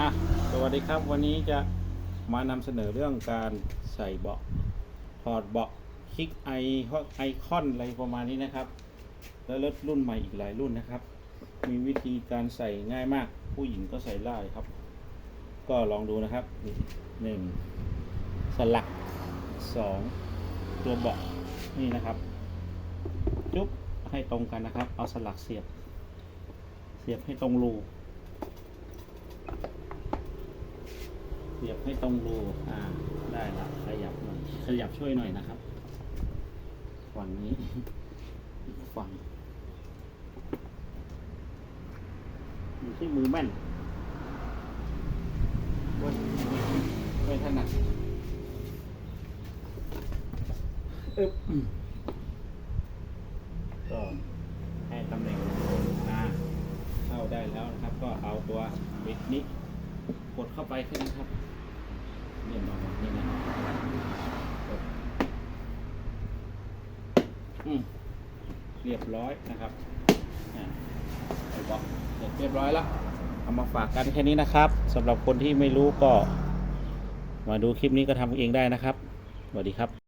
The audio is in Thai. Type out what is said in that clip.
อะสวัสดีครับวันนี้จะมานำเสนอเรื่องการใส่เบาะถอดเบาะคลิกไอไอคอนอะไรประมาณนี้นะครับ แล้วรถรุ่นใหม่อีกหลายรุ่นนะครับ มีวิธีการใส่ง่ายมาก ผู้หญิงก็ใส่ได้ครับ ก็ลองดูนะครับหนึ่งสลักสองตัวเบาะนี่นะครับ จุ๊บให้ตรงกันนะครับ เอาสลักเสียบ เสียบให้ตรงรู เสียบให้ตรงรูอ่าได้ละขยับหน่อยขยับช่วยหน่อยนะครับ ฝั่งนี้ฝั่งอยู่ที่มือแม่นเว้ยไม่ถนัดอึ๊บก็ให้ตำแหน่งมาเข้าได้แล้วนะครับ ก็เอาตัวบิดนี้ เข้าไปแค่นี้ครับเรียบร้อยนี่นะครับกดอืมเรียบร้อยนะครับอไอ้บล็อกเสร็จเรียบร้อยแล้วเอามาฝากกันแค่นี้นะครับสำหรับคนที่ไม่รู้ก็ มาดูคลิปนี้ก็ทำเองได้นะครับสวัสดีครับ